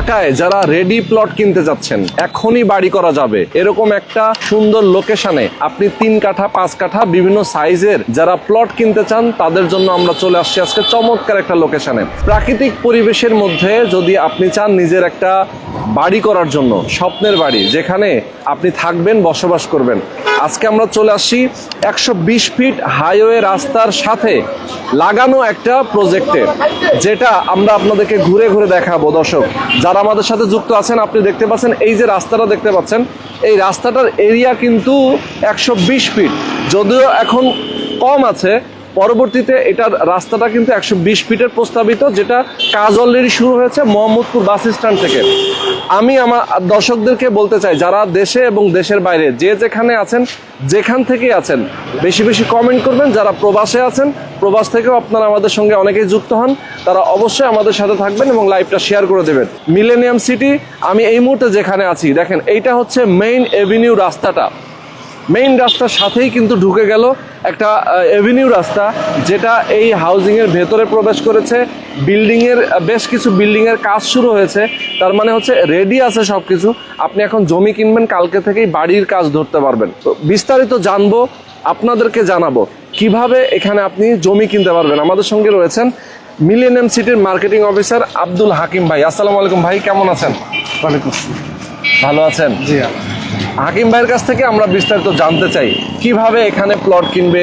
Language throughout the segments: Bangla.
ঢাকায় যারা রেডি প্লট কিনতে যাচ্ছেন, এখনই বাড়ি করা যাবে। এরকম একটা সুন্দর লোকেশনে আপনি তিন কাঠা, পাঁচ কাঠা বিভিন্ন সাইজের যারা প্লট কিনতে চান, তাদের জন্য আমরা চলে আসছি আজকে চমৎকার একটা লোকেশনে প্রাকৃতিক পরিবেশের মধ্যে যদি আপনি চান নিজের একটা বাড়ি করার জন্য, স্বপ্নের বাড়ি, যেখানে আপনি থাকবেন, বসবাস করবেন। আজকে আমরা চলে আসছি একশো ফিট হাইওয়ে রাস্তার সাথে লাগানো একটা প্রজেক্টে, যেটা আমরা আপনাদেরকে ঘুরে ঘুরে দেখাবো। দর্শক, যারা আমাদের সাথে যুক্ত আছেন, আপনি দেখতে পাচ্ছেন, এই যে রাস্তাটা দেখতে পাচ্ছেন, এই রাস্তাটার এরিয়া কিন্তু একশো বিশ ফিট, যদিও এখন কম আছে পরবর্তীতে এটার রাস্তাটা কিন্তু একশো বিশ ফিটের প্রস্তাবিত, যেটা কাজ অলরেডি শুরু হয়েছে মোহাম্মদপুর বাস স্ট্যান্ড থেকে। আমি আমার দর্শকদেরকে বলতে চাই, যারা দেশে এবং দেশের বাইরে যে যেখানে আছেন, যেখান থেকে আছেন, বেশি বেশি কমেন্ট করবেন। যারা প্রবাসে আছেন, প্রবাস থেকেও আপনারা আমাদের সঙ্গে অনেকেই যুক্ত হন। তারা অবশ্যই আমাদের সাথে থাকবেন এবং লাইভটা শেয়ার করে দেবেন। মিলেনিয়াম সিটি আমি এই মুহূর্তে যেখানে আছি, দেখেন, এইটা হচ্ছে মেইন এভিনিউ রাস্তাটা। মেইন রাস্তার সাথেই কিন্তু ঢুকে গেল একটা এভিনিউ রাস্তা যেটা এই হাউজিং এর ভেতরে প্রবেশ করেছে। বিল্ডিংয়ের বেশ কিছু বিল্ডিংয়ের কাজ শুরু হয়েছে। তার মানে হচ্ছে রেডি আছে সবকিছু। আপনি এখন জমি কিনবেন কালকে থেকেই বাড়ির কাজ ধরতে পারবেন। তো বিস্তারিত জানব আপনাদেরকে জানাব কীভাবে এখানে আপনি জমি কিনতে পারবেন। আমাদের সঙ্গে রয়েছেন মিলেনিয়াম সিটির মার্কেটিং অফিসার আব্দুল হাকিম ভাই। আসসালামু আলাইকুম ভাই কেমন আছেন? ওয়ালাইকুম ভালো আছেন? জি হাকিম ভাইয়ের কাছ থেকে আমরা বিস্তারিত জানতে চাই, কীভাবে এখানে প্লট কিনবে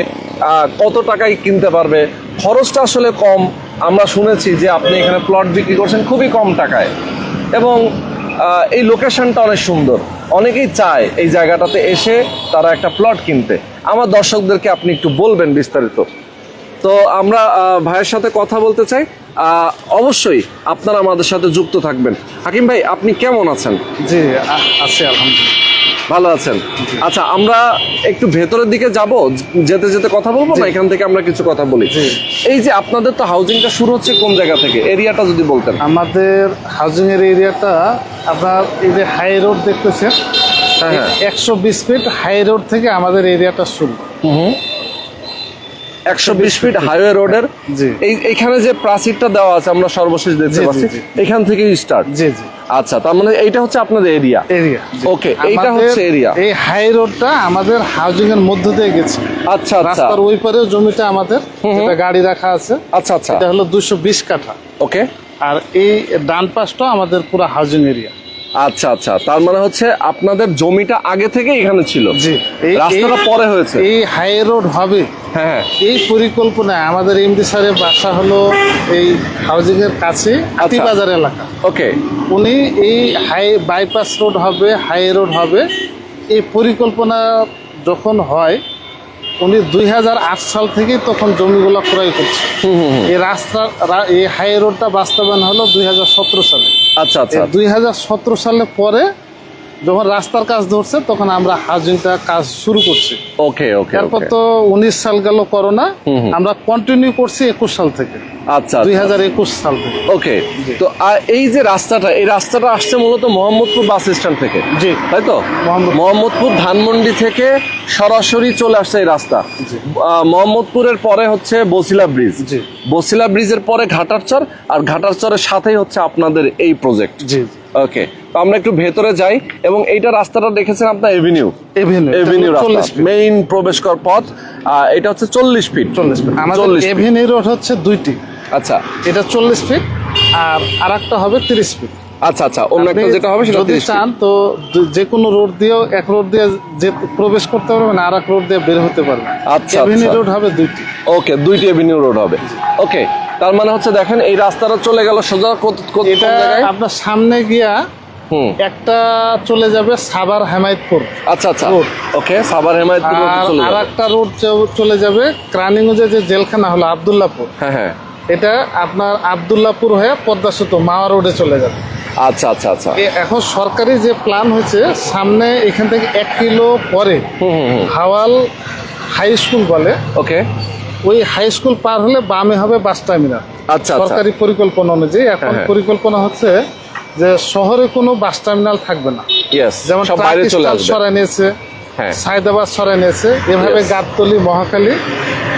কত টাকায় কিনতে পারবে, খরচটা আসলে কম। আমরা শুনেছি যে আপনি এখানে প্লট বিক্রি করছেন খুবই কম টাকায়। এবং এই লোকেশনটা অনেক সুন্দর। অনেকেই চায় এই জায়গাটাতে এসে তারা একটা প্লট কিনতে। আমার দর্শকদেরকে আপনি একটু বলবেন বিস্তারিত। তো আমরা ভাইয়ের সাথে কথা বলতে চাই। অবশ্যই আপনারা আমাদের সাথে যুক্ত থাকবেন। হাকিম ভাই, আপনি কেমন আছেন? জি আছি, আলহামদুলিল্লাহ। ভালো আছেন। আচ্ছা আমরা একটু ভেতরের দিকে যাব যেতে যেতে কথা বলব না? এখান থেকে আমরা কিছু কথা বলি। এই যে আপনাদের তো হাউজিংটা শুরু হচ্ছে কোন জায়গা থেকে? এরিয়াটা যদি বলতেন। আমাদের হাউজিং এর এরিয়াটা আপনার এই যে হাই রোড দেখতেছেন হ্যাঁ, হ্যাঁ। একশো বিশ ফিট হাই রোড থেকে আমাদের এরিয়াটা শুরু। একশো বিশ ফিট হাইওয়ে রোডের। এই এখানে যে প্রাচীরটা দেওয়া আছে আমরা সর্বশেষ দেখতে পাচ্ছি এখান থেকে স্টার্ট জি জি। আচ্ছা তার মানে এইটা হচ্ছে আপনাদের এরিয়া এরিয়া Okay, এইটা হচ্ছে area। এই হাই রোডটা আমাদের হাউজিং এর মধ্য দিয়ে গেছে। আচ্ছা আচ্ছা। রাস্তার ওই পারেও জমিটা আমাদের যেটা গাড়ি রাখা আছে। আচ্ছা আচ্ছা। এটা হলো দুশো বিশ কাঠা। ওকে আর এই ডান পাশটা আমাদের পুরো হাউজিং এরিয়া আচ্ছা আচ্ছা। তার মানে হচ্ছে আপনাদের জমিটা আগে থেকে এখানে ছিল। জি। এই- রাস্তাটা পরে হয়েছে। এই হাই রোড হবে হ্যাঁ। এই পরিকল্পনায় আমাদের এমডি স্যারের বাসা হলো এই হাউজিং এর কাছে হাতিবাজার এলাকা। ওকে। উনি এই হাই বাইপাস রোড হবে হাই রোড হবে। এই পরিকল্পনা যখন হয় উনি দুই হাজার আট সাল থেকেই তখন জমিগুলো ক্রয় করছে। এই রাস্তা এই হাই রোডটা বাস্তবায়ন হলো দুই হাজার সতেরো সালে। আচ্ছা আচ্ছা। দুই হাজার সতেরো সালে পরে যখন রাস্তার কাজ ধরছে তখন আমরা হাউজিংটা কাজ শুরু করছি। ওকে ওকে তারপর তো উনিশ সাল গেল করোনা আমরা কন্টিনিউ করছি একুশ সাল থেকে। আচ্ছা দুই আচ্ছা হাজার একুশ সাল থেকে। ওকে তো আর এই যে রাস্তাটা এই রাস্তাটা আসছে মূলত মোহাম্মদপুর বাস স্ট্যান্ড থেকে জি। তাই তো? মোহাম্মদ- মোহাম্মদপুর ধানমন্ডি থেকে সরাসরি চলে আসছে এই রাস্তা। মোহাম্মদপুরের পরে হচ্ছে বসিলা ব্রিজ। বসিলা ব্রিজের পরে ঘাটারচর আর ঘাটারচরের সাথেই হচ্ছে আপনাদের এই প্রজেক্ট জি। ওকে তো আমরা একটু ভেতরে যাই এবং এইটা রাস্তাটা দেখেছেন আপনার এভিনিউ এভিনিউ এভিনিউ রাস্তা মেইন প্রবেশ কর পথ এটা হচ্ছে চল্লিশ ফিট চল্লিশ ফিট আমাদের 40 এভিনিউ রোড হচ্ছে দুইটি। আচ্ছা। এটা চল্লিশ ফিট আর আরেকটা হবে তিরিশ ফিট আচ্ছা আচ্ছা অন্য একটা যেটা হবে সেটা যদি 30 চান তো যে কোনো রোড দিয়েও এক রোড দিয়ে যে প্রবেশ করতে পারবেন আর এক রোড দিয়ে বের হতে পারবেন। আচ্ছা, এভিনিউ আচ্ছা। রোড হবে দুইটি। ওকে দুইটি এভিনিউ রোড হবে। ওকে তার মানে হচ্ছে দেখেন এই রাস্তাটা চলে গেল সোজা এটা আপনার সামনে গিয়া একটা চলে যাবে সাভার হেমায়তপুর আচ্ছা আচ্ছা। ওকে সাভার হেমায়তপুর আর। একটা রোড চলে যাবে ক্রানিগঞ্জে যে জেলখানা হলো আবদুল্লাপুর। হ্যাঁ হ্যাঁ। এটা আপনার আবদুল্লাপুর হয়ে পদ্মা সেতু মাওয়া রোডে চলে যাবে। আচ্ছা আচ্ছা আচ্ছা। এখন সরকারি যে প্ল্যান হয়েছে সামনে এখান থেকে এক কিলো পরে হাওয়াল হাই স্কুল বলে ওকে। ওই হাই স্কুল পার হলে বামে হবে বাস টার্মিনাল আচ্ছা আচ্ছা সরকারি পরিকল্পনা অনুযায়ী এখন হ্যাঁ। পরিকল্পনা হচ্ছে যে শহরে কোনো বাস টার্মিনাল থাকবে না ইয়েস যেমন সরাই নিয়েছে হ্যাঁ। সায়দাবাদ সরাই নিয়েছে। এভাবে. গাবতলি মহাখালী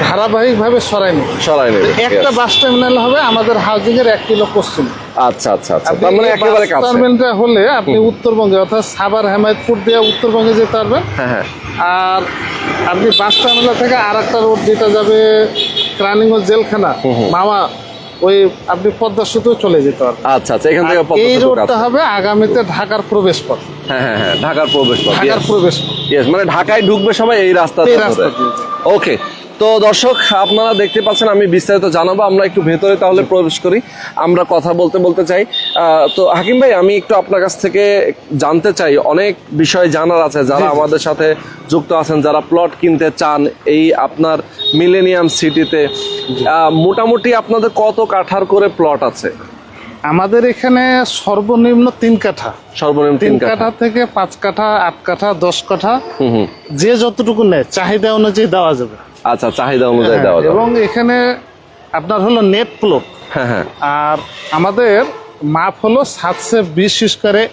ধারাবাহিক ভাবে সরাই নিয়ে সরাই নেবে একটা বাস টার্মিনাল হবে আমাদের হাউজিং এর এক কিলো পশ্চিম। আচ্ছা আচ্ছা আচ্ছা। তার মানে একেবারে কাছে। টার্মিনালটা হলে আপনি উত্তরবঙ্গে অর্থাৎ সাভার হেমায়তপুর দিয়ে উত্তরবঙ্গে যেতে পারবেন। হ্যাঁ হ্যাঁ। আর আপনি বাস টার্মিনাল থেকে আর একটা রোড যেটা যাবে ক্রানিগঞ্জ জেলখানা মামা ওই আপনি পদ্মা সেতু চলে যেতে পারবেন। আচ্ছা আচ্ছা এখান থেকে এই রোডটা হবে আগামীতে ঢাকার প্রবেশ পথ হ্যাঁ হ্যাঁ হ্যাঁ ঢাকার প্রবেশ পথ ঢাকার প্রবেশ পথ মানে ঢাকায় ঢুকবে সবাই এই রাস্তা এই রাস্তা ওকে তো দর্শক আপনারা দেখতে পাচ্ছেন আমি বিস্তারিত জানাব আমরা একটু ভেতরে তাহলে প্রবেশ করি আমরা কথা বলতে বলতে চাই। তো হাকিম ভাই আমি একটু আপনার কাছ থেকে জানতে চাই অনেক বিষয় জানার আছে যারা। আমাদের সাথে যুক্ত আছেন যারা প্লট কিনতে চান এই আপনার মিলেনিয়াম সিটিতে মোটামুটি আপনাদের কত কাঠার করে প্লট আছে? আমাদের এখানে সর্বনিম্ন তিন কাঠা। সর্বনিম্ন তিন কাঠা। থেকে পাঁচ কাঠা আট কাঠা দশ কাঠা যে যতটুকু নেয় চাহিদা অনুযায়ী দেওয়া যাবে। আচ্ছা চাহিদা অনুযায়ী হ্যাঁ, দেওয়া এবং এখানে আপনার হলো নেট প্লট হ্যাঁ হ্যাঁ। আর আমাদের মাপ হলো সাতশো বিশ স্কোয়ারে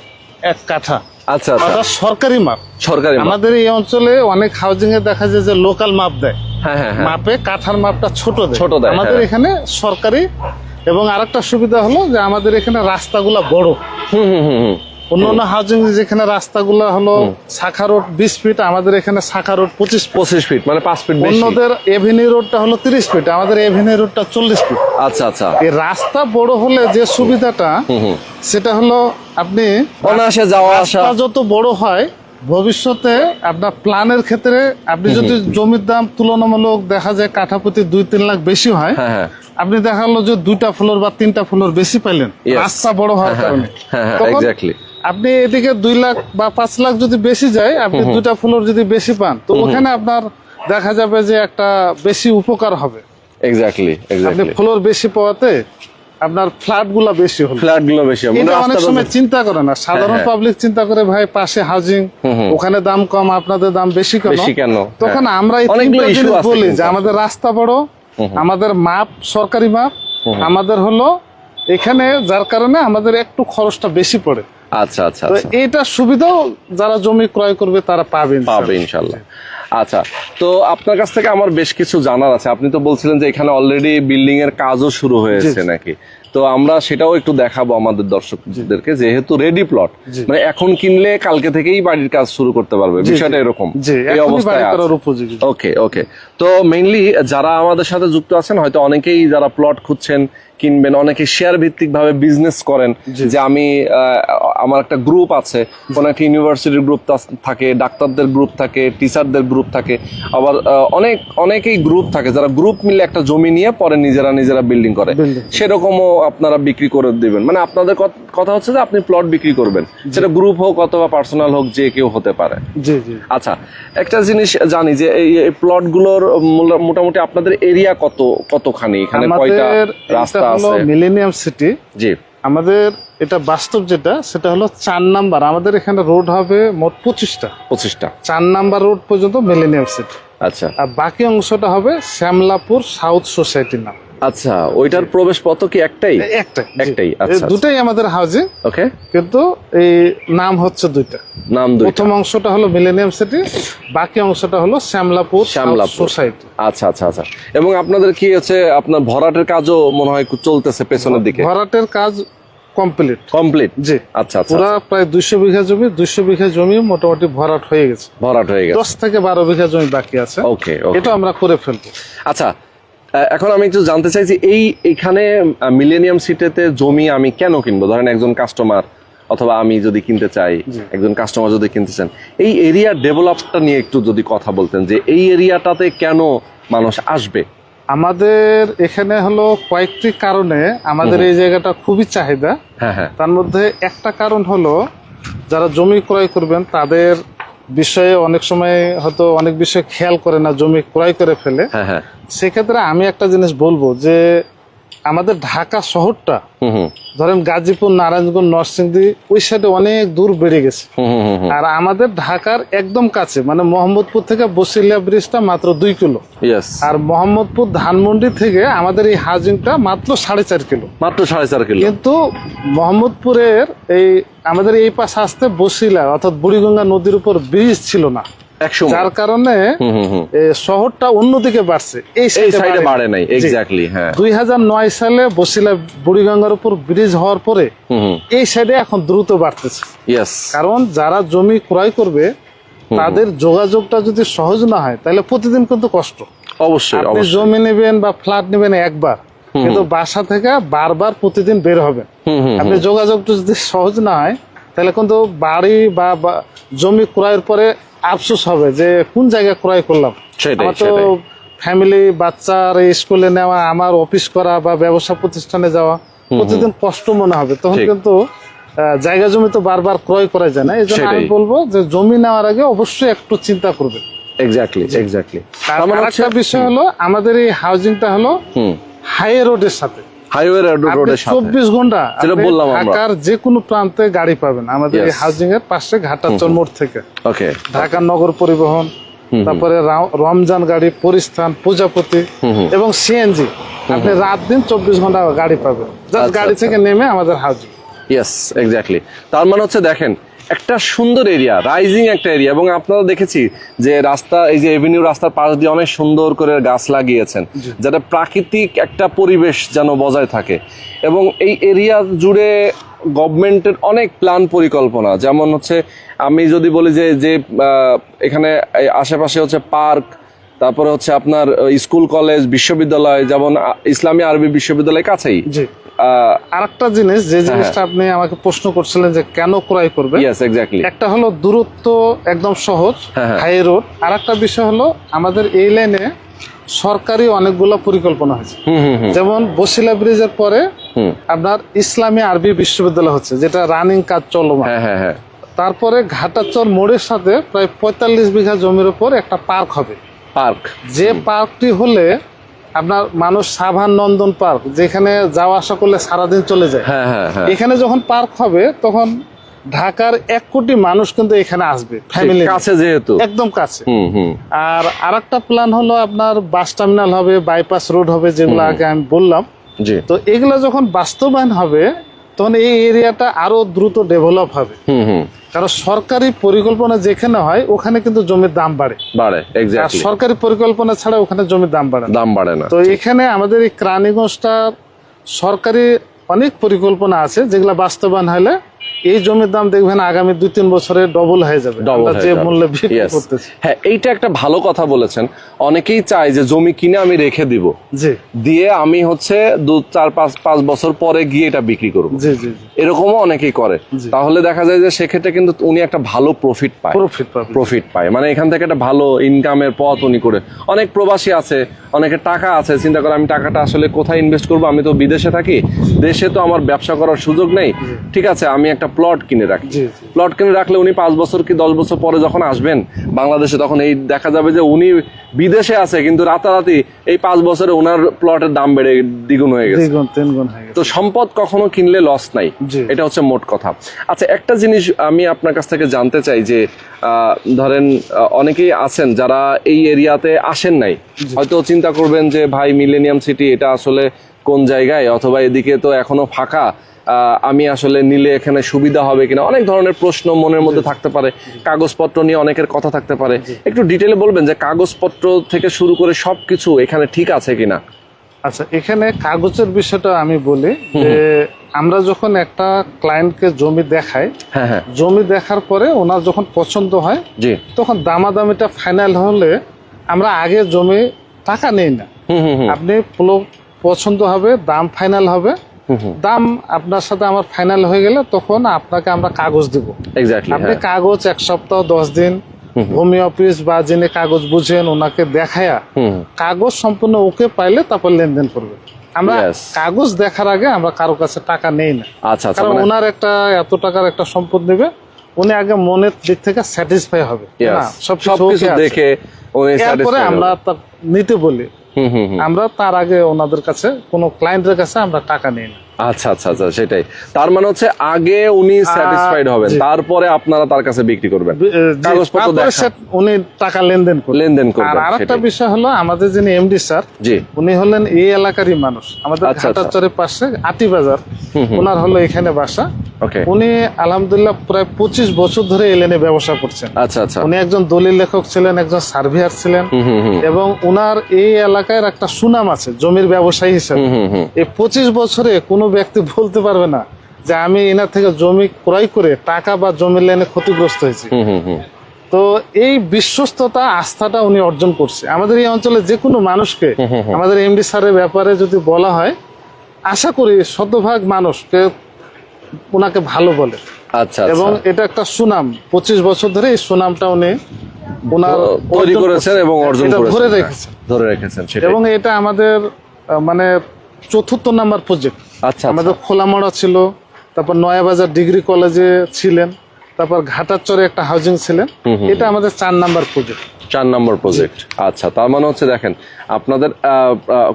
এক কাঠা। আচ্ছা আচ্ছা। সরকারি মাপ। সরকারি আমাদের এই অঞ্চলে অনেক হাউজিং এ দেখা যায় যে লোকাল মাপ দেয়। হ্যাঁ হ্যাঁ মাপে কাঠার মাপটা ছোট ছোট দেয়, আমাদের। এখানে সরকারি। এবং আরেকটা সুবিধা হলো যে আমাদের এখানে রাস্তাগুলা বড়। হুম হুম হুম। হুম অন্য অন্য হাউজিং যেখানে রাস্তাগুলা হলো শাখা রোড বিশ ফিট আমাদের এখানে শাখা রোড পঁচিশ পঁচিশ ফিট মানে পাঁচ ফিট অন্যদের এভিনিউ রোডটা হলো তিরিশ ফিট আমাদের এভিনিউ রোডটা চল্লিশ ফিট আচ্ছা আচ্ছা। এই রাস্তা বড় হলে যে সুবিধাটা সেটা হলো আপনি অনায়াসে যাওয়া আসা। যত বড় হয় ভবিষ্যতে আপনার প্ল্যানের ক্ষেত্রে আপনি যদি জমির দাম তুলনামূলক দেখা যায় কাঠাপতি দুই তিন লাখ বেশি হয় হ্যাঁ হ্যাঁ। আপনি দেখাল যে দুইটা ফ্লোর বা তিনটা ফ্লোর বেশি পাইলেন. রাস্তা বড় হওয়ার কারণে। হ্যাঁ হ্যাঁ আপনি এদিকে দুই লাখ বা পাঁচ লাখ যদি বেশি যায় আপনি দুইটা ফ্লোর যদি বেশি পান তো ওখানে আপনার দেখা যাবে যে একটা বেশি উপকার হবে। এক্স্যাক্টলি আপনি ফ্লোর বেশি পাওয়াতে আপনার ফ্ল্যাটগুলা বেশি হলো ফ্ল্যাটগুলো বেশি হবে। মানে এটা অনেক সময় চিন্তা করে না। সাধারণ হ্যাঁ। পাবলিক চিন্তা করে ভাই পাশে হাউজিং ওখানে দাম কম আপনাদের দাম বেশি কেন? বেশি কেন? তখন হ্যাঁ। আমরা বলি যে আমাদের রাস্তা বড় আমাদের মাপ সরকারি মাপ আমাদের হলো এখানে যার কারণে আমাদের একটু খরচটা বেশি পড়ে। আচ্ছা আচ্ছা আচ্ছা। সুবিধাও যারা জমি ক্রয় করবে তারা পাবেন পাবে ইনশাল্লাহ। আচ্ছা তো আপনার কাছ থেকে আমার বেশ কিছু জানার আছে। আপনি তো বলছিলেন যে এখানে অলরেডি বিল্ডিং এর কাজও শুরু হয়েছে নাকি? তো আমরা সেটাও একটু দেখাবো আমাদের দর্শকদেরকে যেহেতু রেডি প্লট মানে এখন কিনলে কালকে থেকেই বাড়ির কাজ শুরু করতে পারবে বিষয়টা এরকম। এই অবস্থায় ওকে ওকে তো মেইনলি যারা আমাদের সাথে যুক্ত আছেন হয়তো অনেকেই যারা প্লট খুঁজছেন কিনবেন অনেকে শেয়ার ভিত্তিক ভাবে বিজনেস করেন যে আমি আমার একটা গ্রুপ আছে কোন একটা ইউনিভার্সিটির গ্রুপ থাকে ডাক্তারদের গ্রুপ থাকে টিচারদের গ্রুপ থাকে আবার অনেক অনেকেই গ্রুপ থাকে যারা গ্রুপ মিলে একটা জমি নিয়ে পরে নিজেরা নিজেরা বিল্ডিং করে। সেরকমও আপনারা বিক্রি করে দিবেন। মানে আপনাদের কথা হচ্ছে যে আপনি প্লট বিক্রি করবেন। সেটা গ্রুপ হোক অথবা পার্সোনাল হোক যে কেউ হতে পারে। জি জি। আচ্ছা একটা জিনিস জানি যে এই এই প্লটগুলোর মোটামুটি আপনাদের এরিয়া কত কতখানি? এখানে কয়টা রাস্তা আছে? মিলেনিয়াম সিটি জি। আমাদের এটা বাস্তব যেটা সেটা হলো চার নাম্বার। আমাদের এখানে রোড হবে মোট পঁচিশটা। পঁচিশটা। চার নাম্বার রোড পর্যন্ত মিলেনিয়াম সিটি আচ্ছা। আর বাকি অংশটা হবে শ্যামলাপুর সাউথ সোসাইটির নাম। আচ্ছা ওইটার প্রবেশ পথ কি একটাই? একটাই একটাই, আচ্ছা, দুটাই আমাদের হাউজিং ওকে। কিন্তু এই নাম হচ্ছে দুইটা। নাম দুইটা। প্রথম অংশটা হলো মিলেনিয়াম সিটি বাকি অংশটা হলো শ্যামলাপুর শ্যামলাপুর। সোসাইটি আচ্ছা আচ্ছা আচ্ছা। এবং আপনাদের কি হচ্ছে আপনার ভরাটের কাজও মনে হয় চলতেছে পেছনের দিকে? ভরাটের কাজ কমপ্লিট কমপ্লিট জি। আচ্ছা আচ্ছা পুরা প্রায় দুইশো বিঘা জমি দুইশো বিঘা জমি মোটামুটি ভরাট হয়ে গেছে। ভরাট হয়ে গেছে। দশ থেকে বারো বিঘা জমি বাকি আছে। ওকে ওকে এটা আমরা করে ফেলব। আচ্ছা এখন আমি একটু জানতে চাই যে এই এখানে মিলেনিয়াম সিটিতে জমি আমি কেন কিনবো? ধরেন একজন কাস্টমার অথবা আমি যদি কিনতে চাই একজন কাস্টমার যদি কিনতে চান এই এরিয়ার ডেভেলপটা নিয়ে একটু যদি কথা বলতেন যে এই এরিয়াটাতে কেন মানুষ আসবে? আমাদের এখানে হলো কয়েকটি কারণে আমাদের এই জায়গাটা খুবই চাহিদা। হ্যাঁ হ্যাঁ। তার মধ্যে একটা কারণ হলো যারা জমি ক্রয় করবেন তাদের বিষয়ে অনেক সময় হয়তো অনেক বিষয় খেয়াল করে না জমি ক্রয় করে ফেলে। হ্যাঁ হ্যাঁ। সেক্ষেত্রে আমি একটা জিনিস বলব যে আমাদের ঢাকা শহরটা ধরেন গাজীপুর নারায়ণগঞ্জ নরসিংদী ওই সাইডে অনেক দূর বেড়ে গেছে। আর আমাদের ঢাকার একদম কাছে মানে মোহাম্মদপুর থেকে বসিলিয়া ব্রিজটা মাত্র দুই কিলো। আর মোহাম্মদপুর ধানমন্ডি থেকে আমাদের এই হাউজিংটা মাত্র সাড়ে চার কিলো। মাত্র সাড়ে চার কিলো। কিন্তু মোহাম্মদপুরের এই আমাদের এই পাশে আসতে বসিলা অর্থাৎ বুড়িগঙ্গা নদীর উপর ব্রিজ ছিল না। যার কারণে শহরটা অন্যদিকে বাড়ছে। এই সাইডে বাড়ে। নাই এক্স্যাক্টলি হ্যাঁ। দুই হাজার নয় সালে বসিলা বুড়িগঙ্গার উপর ব্রিজ হওয়ার পরে এই সাইডে এখন দ্রুত বাড়তেছে। কারণ যারা জমি ক্রয় করবে তাদের যোগাযোগটা যদি সহজ না হয় তাহলে প্রতিদিন কিন্তু কষ্ট। অবশ্যই আপনি জমি নেবেন বা ফ্ল্যাট নেবেন একবার কিন্তু বাসা থেকে বারবার প্রতিদিন বের হবেন। হুম আপনি যোগাযোগটা যদি সহজ না হয় তাহলে কিন্তু বাড়ি বা জমি ক্রয়ের পরে আফসোস হবে যে কোন জায়গায় ক্রয় করলাম? আমার তো ফ্যামিলি বাচ্চার স্কুলে নেওয়া আমার অফিস করা বা ব্যবসা প্রতিষ্ঠানে যাওয়া প্রতিদিন কষ্ট মনে হবে। তখন কিন্তু জায়গা জমি তো বারবার ক্রয় করা যায় না। এই জন্য আমি বলব যে জমি নেওয়ার আগে অবশ্যই একটু চিন্তা করবে এক্স্যাক্টলি এক্স্যাক্টলি আর আরেকটা বিষয় হলো আমাদের এই হাউজিংটা হলো হাই রোডের সাথে। হাইওয়ে রোডের সাথে চব্বিশ ঘণ্টা যেটা বললাম আমরা। ঢাকার যে কোনো প্রান্তে গাড়ি পাবেন। আমাদের এই হাউজিং এর পাশে ঘাটাচর মোড় থেকে। ওকে ঢাকার নগর পরিবহন তারপরে রমজান গাড়ি পরিস্থান প্রজাপতি এবং সিএনজি আপনি রাত দিন চব্বিশ ঘণ্টা গাড়ি পাবেন। জাস্ট আচ্ছা, গাড়ি আচ্ছা। থেকে নেমে আমাদের হাউজিং। ইয়েস এক্স্যাক্টলি তার মানে হচ্ছে দেখেন একটা সুন্দর এরিয়া রাইজিং একটা এরিয়া এবং আপনারা দেখেছি যে রাস্তা এই যে এভিনিউ রাস্তার পাশ দিয়ে অনেক সুন্দর করে গাছ লাগিয়েছেন যাতে প্রাকৃতিক একটা পরিবেশ যেন বজায় থাকে। এবং এই এরিয়া জুড়ে গভর্নমেন্টের অনেক প্ল্যান পরিকল্পনা যেমন হচ্ছে আমি যদি বলি যে যে এখানে আশেপাশে হচ্ছে পার্ক তারপরে হচ্ছে আপনার স্কুল কলেজ বিশ্ববিদ্যালয় যেমন ইসলামী আরবি বিশ্ববিদ্যালয় কাছেই। আরেকটা জিনিস যে জিনিসটা আপনি আমাকে প্রশ্ন করছিলেন যে কেন ক্রয় করবে? ইয়েস এক্স্যাক্টলি একটা হলো দূরত্ব একদম সহজ হ্যাঁ, হ্যাঁ। হাই রোড আর একটা বিষয় হলো আমাদের এই লাইনে সরকারি অনেকগুলো পরিকল্পনা হয়েছে। যেমন বসিলা ব্রিজের পরে আপনার ইসলামী আরবি বিশ্ববিদ্যালয় হচ্ছে যেটা রানিং কাজ চলমান। হ্যাঁ হ্যাঁ হ্যাঁ। তারপরে ঘাটাচর মোড়ের সাথে প্রায় পঁয়তাল্লিশ বিঘা জমির উপর একটা পার্ক হবে। পার্ক যে পার্কটি হলে আপনার মানুষ সাভান নন্দন পার্ক যেখানে যাওয়া আসা করলে সারাদিন চলে যায়। হ্যাঁ হ্যাঁ হ্যাঁ। এখানে যখন পার্ক হবে তখন ঢাকার এক কোটি মানুষ কিন্তু এখানে আসবে ফ্যামিলি কাছে যেহেতু। একদম কাছে। হুম হুম। আর আরেকটা প্ল্যান হলো আপনার বাস টার্মিনাল হবে বাইপাস রোড হবে যেগুলো আগে আমি বললাম। তো এগুলো যখন বাস্তবায়ন হবে তখন এই এরিয়াটা আরও দ্রুত ডেভেলপ হবে। কারণ সরকারি পরিকল্পনা যেখানে হয় ওখানে কিন্তু জমির দাম বাড়ে। বাড়ে সরকারি পরিকল্পনা ছাড়া ওখানে জমির দাম বাড়ে দাম বাড়ে না। তো এখানে আমাদের এই ক্রানিগঞ্জটা সরকারি অনেক পরিকল্পনা আছে যেগুলো বাস্তবায়ন হলে এই জমির দাম দেখবেন আগামী দুই তিন বছরে ডবল হয়ে যাবে। ডবল যে মূল্যে বিক্রি. করতেছি। হ্যাঁ এইটা একটা ভালো কথা বলেছেন। অনেকেই চায় যে জমি কিনে আমি রেখে দিব। জি। দিয়ে আমি হচ্ছে দু চার পাঁচ পাঁচ বছর পরে গিয়ে এটা বিক্রি করব। জি জি এরকমও অনেকেই করে। তাহলে দেখা যায় যে সেক্ষেত্রে কিন্তু উনি একটা ভালো প্রফিট পায়। প্রফিট পাবে। প্রফিট পায়। মানে এখান থেকে একটা ভালো ইনকামের পথ উনি করে। অনেক প্রবাসী আছে অনেকের টাকা আছে। চিন্তা করে আমি টাকাটা আসলে কোথায় ইনভেস্ট করব? আমি তো বিদেশে থাকি। দেশে তো আমার ব্যবসা করার সুযোগ নেই। ঠিক আছে আমি একটা প্লট কিনে রাখি। প্লট কিনে রাখলে উনি পাঁচ বছর কি দশ বছর পরে যখন আসবেন বাংলাদেশে তখন এই দেখা যাবে যে উনি বিদেশে আছে কিন্তু রাতারাতি এই পাঁচ বছরে ওনার প্লটের দাম বেড়ে দ্বিগুণ হয়ে গেছে। তো সম্পদ কখনো কিনলে লস নাই। এটা হচ্ছে মোট কথা। আচ্ছা একটা জিনিস আমি আপনার কাছ থেকে জানতে চাই যে আহ, ধরেন অনেকেই আছেন যারা এই এরিয়াতে আসেন নাই। হয়তো চিন্তা করবেন যে ভাই মিলেনিয়াম সিটি এটা আসলে কোন জায়গায়? অথবা এদিকে তো এখনও ফাঁকা। আমি আসলে নিলে এখানে সুবিধা হবে কিনা? অনেক ধরনের প্রশ্ন মনের মধ্যে থাকতে পারে। কাগজপত্র নিয়ে অনেকের কথা থাকতে পারে। একটু ডিটেলে বলবেন যে কাগজপত্র থেকে শুরু করে সব কিছু এখানে ঠিক আছে কিনা? আচ্ছা এখানে কাগজের বিষয়টা আমি বলি যে আমরা যখন একটা ক্লায়েন্টকে জমি দেখাই হ্যাঁ হ্যাঁ। জমি দেখার পরে ওনার যখন পছন্দ হয় তখন দামাদামিটা ফাইনাল হলে আমরা আগে জমি টাকা নেই না। আপনি পছন্দ হবে দাম ফাইনাল হবে দাম আপনার সাথে আমার ফাইনাল হয়ে গেলে তখন আপনাকে আমরা কাগজ দিব। আপনি কাগজ এক সপ্তাহ দশ দিন ভূমি অফিস বা যিনি কাগজ বুঝেন ওনাকে দেখায়া কাগজ সম্পূর্ণ ওকে পাইলে তারপর লেনদেন করবে আমরা কাগজ দেখার আগে আমরা কারও কাছে টাকা নেই না। আচ্ছা আচ্ছা কারণ মানে ওনার একটা এত টাকার একটা সম্পদ নেবে উনি আগে মনের দিক থেকে স্যাটিসফাই হবে। Okay আছে। দেখে উনি এরপরে আমরা তার নিতে বলি। হুম হুম হুম আমরা তার আগে ওনাদের কাছে কোনো ক্লায়েন্টের কাছে আমরা টাকা নিই না। আচ্ছা আচ্ছা আচ্ছা সেটাই। তার মানে হচ্ছে আগে উনি স্যাটিসফাইড হবেন তারপরে আপনারা তার কাছে বিক্রি করবেন। কাগজপত্র উনি টাকা লেনদেন করবেন। লেনদেন করবেন, আর আরেকটা বিষয় হলো আমাদের যিনি এমডি স্যার জি। উনি হলেন এই এলাকারই মানুষ। আমাদের আচ্ছা, আচ্ছা। পাশে আটি বাজার। ওনার হলো এখানে বাসা। উনি আলহামদুলিল্লাহ প্রায় পঁচিশ বছর ধরে এই লাইনে ব্যবসা করছেন। আচ্ছা আচ্ছা। উনি একজন দলিল লেখক ছিলেন একজন সার্ভেয়ার ছিলেন। এবং উনার এই এলাকার একটা সুনাম আছে জমির ব্যবসায়ী হিসেবে। এই পঁচিশ বছরে কোনো ব্যক্তি বলতে পারবে না যে আমি এনার থেকে জমি ক্রয় করে টাকা বা জমির লাইনে ক্ষতিগ্রস্ত হয়েছি। হুম হুম হুম। তো এই বিশ্বস্ততা আস্থাটা উনি অর্জন করছে। আমাদের এই অঞ্চলে যে কোনো মানুষকে আমাদের এমডি স্যারের ব্যাপারে যদি বলা হয় আশা করি শতভাগ মানুষকে ওনাকে ভালো বলে। আচ্ছা এবং আচ্ছা এটা একটা সুনাম। পঁচিশ বছর ধরে এই সুনামটা উনি ওনার তৈরি করেছেন এবং অর্জন ধরে রেখেছেন। ধরে রেখেছেন এবং এটা আমাদের মানে চতুর্থ নাম্বার প্রজেক্ট আচ্ছা আমাদের খোলামড়া ছিল তারপর নয়াবাজার ডিগ্রি কলেজে ছিলেন তারপর ঘাটার চরে একটা হাউজিং ছিলেন এটা আমাদের চার নাম্বার প্রজেক্ট চার নম্বর প্রজেক্ট আচ্ছা তার মানে হচ্ছে দেখেন আপনাদের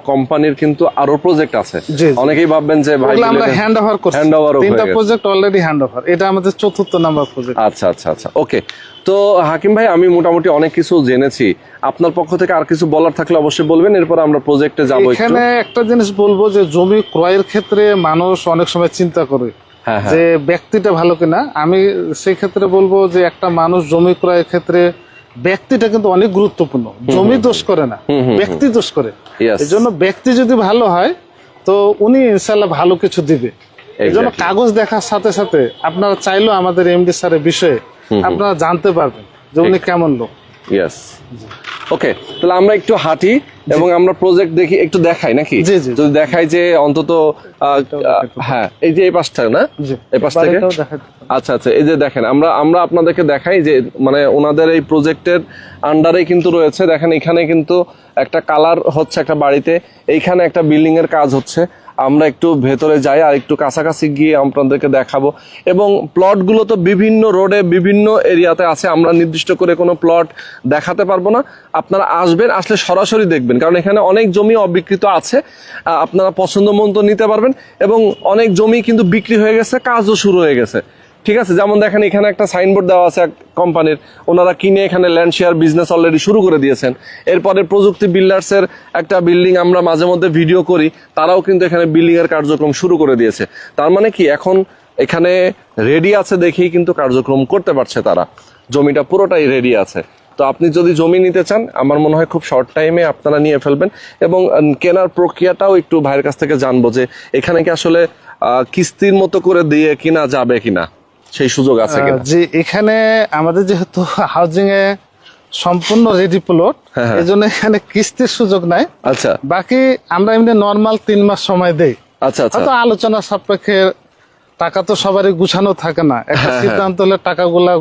কোম্পানির কিন্তু আরও প্রজেক্ট আছে। অনেকেই ভাববেন যে ভাই আমরা হ্যান্ড ওভার করছি। Hand over হয়ে তিনটা প্রজেক্ট অলরেডি হ্যান্ড ওভার এটা আমাদের চতুর্থ নাম্বার প্রজেক্ট আচ্ছা আচ্ছা আচ্ছা ওকে তো হাকিম ভাই আমি মোটামুটি অনেক কিছু জেনেছি। আপনার পক্ষ থেকে আর কিছু বলার থাকলে অবশ্যই বলবেন এরপর আমরা প্রজেক্টে যাব এখানে একটা জিনিস বলব যে জমি ক্রয়ের ক্ষেত্রে মানুষ অনেক সময় চিন্তা করে হ্যাঁ হ্যাঁ। যে ব্যক্তিটা ভালো কিনা। আমি সেই ক্ষেত্রে বলব যে একটা মানুষ জমি ক্রয়ের ক্ষেত্রে ব্যক্তিটা কিন্তু অনেক গুরুত্বপূর্ণ। জমি দোষ করে না ব্যক্তি দোষ করে. এই জন্য ব্যক্তি যদি ভালো হয় তো উনি ইনশাল্লাহ ভালো কিছু দিবে। এই জন্য কাগজ দেখার সাথে সাথে আপনারা চাইলেও আমাদের এমডি স্যারের বিষয়ে আপনারা জানতে পারবেন যে উনি কেমন লোক। ইয়েস ওকে তাহলে আমরা একটু হাঁটি এবং আমরা প্রজেক্ট দেখি একটু দেখাই নাকি। যদি দেখাই যে অন্তত হ্যাঁ এই যে এই পাশটা না? এই পাশ থেকে? বাড়িটাও দেখাতে পারেন। আচ্ছা আচ্ছা এই যে দেখেন, আমরা আমরা আপনাদেরকে দেখাই যে মানে ওনাদের এই প্রজেক্টের আন্ডারে কিন্তু রয়েছে। দেখেন, এখানে কিন্তু একটা কালার হচ্ছে একটা বাড়িতে, এইখানে একটা বিল্ডিং এর কাজ হচ্ছে। আমরা একটু ভেতরে যাই আর একটু কাছাকাছি গিয়ে আপনাদেরকে দেখাবো। এবং প্লটগুলো তো বিভিন্ন রোডে বিভিন্ন এরিয়াতে আছে। আমরা নির্দিষ্ট করে কোনো প্লট দেখাতে পারব না। আপনারা আসবেন, আসলে সরাসরি দেখবেন। কারণ এখানে অনেক জমি অবিকৃত আছে। আপনারা পছন্দ মতো নিতে পারবেন। এবং অনেক জমি কিন্তু বিক্রি হয়ে গেছে, কাজও শুরু হয়ে গেছে। ঠিক আছে, যেমন দেখেন এখানে একটা সাইনবোর্ড দেওয়া আছে এক কোম্পানির ওনারা কিনে এখানে ল্যান্ড শেয়ার বিজনেস অলরেডি শুরু করে দিয়েছেন। এরপরে প্রযুক্তি বিল্ডার্সের একটা বিল্ডিং আমরা মাঝে মধ্যে ভিডিও করি, তারাও কিন্তু এখানে বিল্ডিং এর কার্যক্রম শুরু করে দিয়েছে। তার মানে কি, এখন এখানে রেডি আছে দেখেই কিন্তু কার্যক্রম করতে পারছে তারা। জমিটা পুরোটাই রেডি আছে। তো আপনি যদি জমি নিতে চান, আমার মনে হয় খুব শর্ট টাইমে আপনারা নিয়ে ফেলবেন এবং কেনার প্রক্রিয়াটাও একটু ভাইয়ের কাছ থেকে জানব যে এখানে কি আসলে কিস্তির মতো করে দিয়ে কিনা যাবে কিনা। সেই সুযোগ আছে জি এখানে আমাদের যেহেতু হাউজিং এ সম্পূর্ণ রেডি প্লট হ্যাঁ, হ্যাঁ। এই জন্য এখানে কিস্তির সুযোগ নাই। আচ্ছা। বাকি আমরা এমনি নর্মাল তিন মাস সময় দেই। আচ্ছা আচ্ছা। আলোচনা সাপেক্ষে টাকা তো সবারই গুছানো থাকে না। একটা হ্যাঁ, সিদ্ধান্ত হলে টাকাগুলা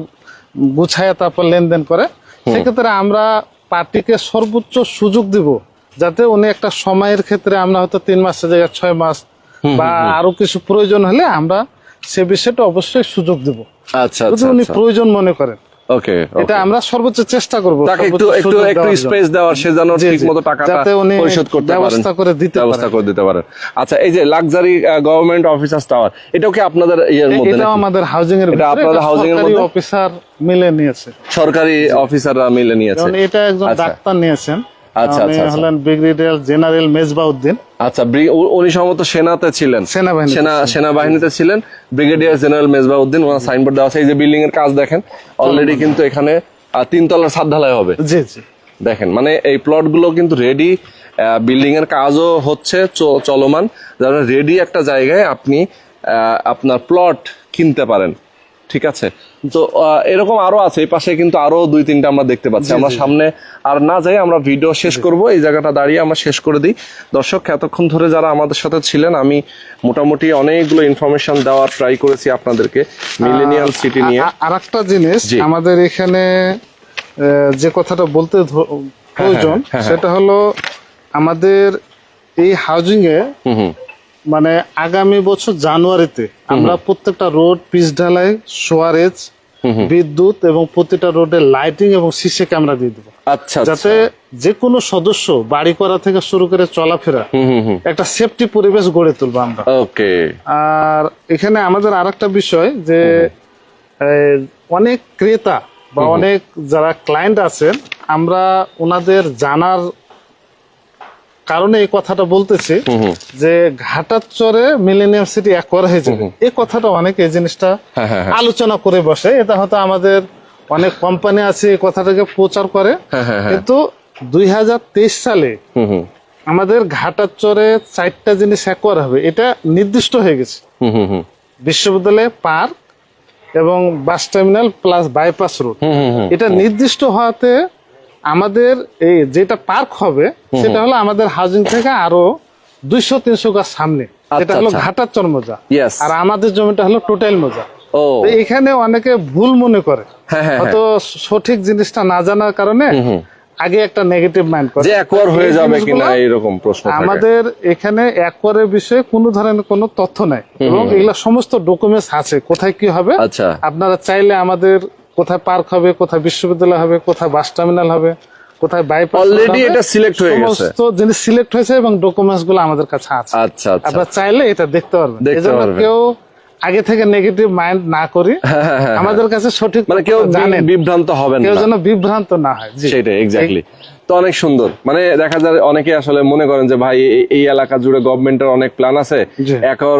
গুছায় তারপর লেনদেন করে। সেক্ষেত্রে আমরা পার্টিকে সর্বোচ্চ সুযোগ দিব যাতে উনি একটা সময়ের ক্ষেত্রে আমরা হয়তো তিন মাসের জায়গায় ছয় মাস বা আরও কিছু প্রয়োজন হলে আমরা সে বিষয়টা অবশ্যই সুযোগ দিব। আচ্ছা যদি আচ্ছা উনি প্রয়োজন মনে করেন। ওকে এটা আমরা সর্বোচ্চ চেষ্টা করব তাকে একটু একটু একটু স্পেস দেওয়ার সে যেন টাকাটা পরিশোধ করতে পারেন। ব্যবস্থা করে দিতে ব্যবস্থা করে দিতে পারেন। আচ্ছা এই যে লাক্সারি গভর্নমেন্ট অফিসার্স টাওয়ার এটাও কি আপনাদের ইয়ের মধ্যে নাকি? আমাদের হাউজিং এর এটা আপনাদের housing এর সরকারি মধ্যে? অফিসার মিলে নিয়েছে। সরকারি অফিসাররা মিলে নিয়েছে। এটা একজন আচ্ছা। ডাক্তার নিয়েছেন। আচ্ছা, আচ্ছা, আচ্ছা। হলেন ব্রিগেডিয়ার জেনারেল মেজবাউদ্দিন। আচ্ছা উনি সম্ভবত সেনাতে ছিলেন। সেনাবাহিনীতে সেনা সেনাবাহিনীতে ছিলেন ব্রিগেডিয়ার জেনারেল মেজবাউদ্দিন ওনার সাইনবোর্ড দেওয়া আছে। এই যে বিল্ডিং এর কাজ দেখেন অলরেডি কিন্তু এখানে তিনতলার ছাদ ঢালাই হবে। জি জি। দেখেন মানে এই প্লটগুলো কিন্তু রেডি বিল্ডিং এর কাজও হচ্ছে চলমান। যার রেডি একটা জায়গায় আপনি আহ, আপনার প্লট কিনতে পারেন। ঠিক আছে? তো এরকম আরও আছে এই পাশে কিন্তু আরও দুই তিনটা আমরা দেখতে পাচ্ছি। আমরা সামনে আর না যাই আমরা ভিডিও শেষ করব এই জায়গাটা দাঁড়িয়ে আমরা শেষ করে দিই। দর্শক এতক্ষণ ধরে যারা আমাদের সাথে ছিলেন আমি মোটামুটি অনেকগুলো ইনফরমেশন দেওয়ার ট্রাই করেছি আপনাদেরকে মিলেনিয়াল সিটি নিয়ে। আর একটা জিনিস আমাদের এখানে যে কথাটা বলতে ধ- প্রয়োজন হ্যাঁ, হ্যাঁ। সেটা হলো আমাদের এই হাউজিং এ মানে আগামী বছর জানুয়ারিতে আমরা প্রত্যেকটা রোড পিচ ঢালাই সোয়ারেজ বিদ্যুৎ এবং প্রতিটা রোডে লাইটিং এবং সিসি ক্যামেরা দিয়ে দেবো। আচ্ছা যাতে যে কোনো সদস্য বাড়ি করা থেকে শুরু করে চলাফেরা একটা সেফটি পরিবেশ গড়ে তুলবো আমরা। ওকে। আর এখানে আমাদের আর একটা বিষয় যে অনেক ক্রেতা বা অনেক যারা ক্লায়েন্ট আছেন আমরা ওনাদের জানার কারণে এই কথাটা বলতেছি যে ঘাটার চরে মিলেনিয়াম সিটি একবার হয়ে যাবে এই কথাটা অনেক এই জিনিসটা হ্যাঁ, হ্যাঁ, হ্যাঁ। আলোচনা করে বসে। এটা হয়তো আমাদের অনেক কোম্পানি আছে এই কথাটাকে প্রচার করে। কিন্তু দুই হাজার তেইশ সালে আমাদের ঘাটার চরে চারটা জিনিস একবার হবে। এটা নির্দিষ্ট হয়ে গেছে। বিশ্ববিদ্যালয় পার্ক এবং bus terminal plus bypass road. এটা নির্দিষ্ট হওয়াতে আমাদের এই যেটা পার্ক হবে সেটা হলো আমাদের হাউজিং থেকে আরও দুইশো তিনশো গাছ সামনে। এটা হলো আচ্ছা। ঘাটার চর মজা আর আমাদের জমিটা হলো টোটাল মজা। এখানে অনেকে ভুল মনে করে। হ্যাঁ, হ্যাঁ, হয়তো সঠিক জিনিসটা না জানার কারণে আগে একটা নেগেটিভ মাইন্ড করে। যে একবার হয়ে যাবে কিনা এরকম প্রশ্ন আমাদের এখানে একরের বিষয়ে কোনো ধরনের কোনো তথ্য নাই। এবং এগুলা সমস্ত ডকুমেন্টস আছে। কোথায় কি হবে? আচ্ছা। আপনারা চাইলে আমাদের কোথায় পার্ক হবে কোথায় বিশ্ববিদ্যালয় হবে কোথায় বাস টার্মিনাল হবে কোথায় বাইপাস অলরেডি এটা সিলেক্ট হয়ে গেছে। সমস্ত জিনিস সিলেক্ট হয়েছে এবং ডকুমেন্টসগুলো আমাদের কাছে আছে। আচ্ছা আচ্ছা। আপনারা চাইলে এটা দেখতে পারবেন। দেখতে পারবেন। কেউ আগে থেকে নেগেটিভ মাইন্ড না করি আমাদের কাছে সঠিক মানে কেউ জানে বিভ্রান্ত হবে হবেন কেউ যেন বিভ্রান্ত না হয়। সেটাই এক্স্যাক্টলি তো অনেক সুন্দর। মানে দেখা যায় অনেকে আসলে মনে করেন যে ভাই এই- এলাকা জুড়ে গভর্নমেন্টের অনেক প্ল্যান আছে।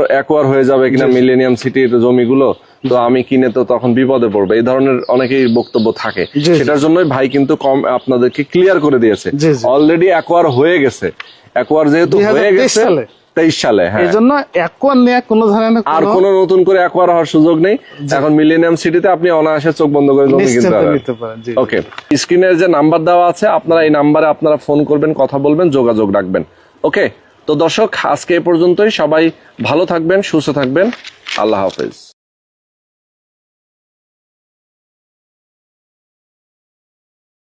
একোয়ার হয়ে যাবে কিনা মিলেনিয়াম সিটির জমিগুলো। তো আমি কিনে তো তখন বিপদে পড়বে। এই ধরনের অনেকেই বক্তব্য থাকে। সেটার জন্যই ভাই কিন্তু কম আপনাদেরকে ক্লিয়ার করে দিয়েছে। অলরেডি একোয়ার হয়ে গেছে। একোয়ার যেহেতু হয়ে গেছে। তেইশ সালে হ্যাঁ। এই জন্য নিয়ে কোনো ধরনের আর কোনো নতুন করে অ্যাকোয়ার হওয়ার সুযোগ নেই। এখন মিলেনিয়াম সিটিতে আপনি অনায়াসে চোখ বন্ধ করে জমি কিনতে পারেন ওকে স্ক্রিনের যে নাম্বার দেওয়া আছে আপনারা এই নাম্বারে আপনারা ফোন করবেন কথা বলবেন যোগাযোগ রাখবেন। ওকে তো দর্শক আজকে এ পর্যন্তই। সবাই ভালো থাকবেন সুস্থ থাকবেন। আল্লাহ হাফেজ।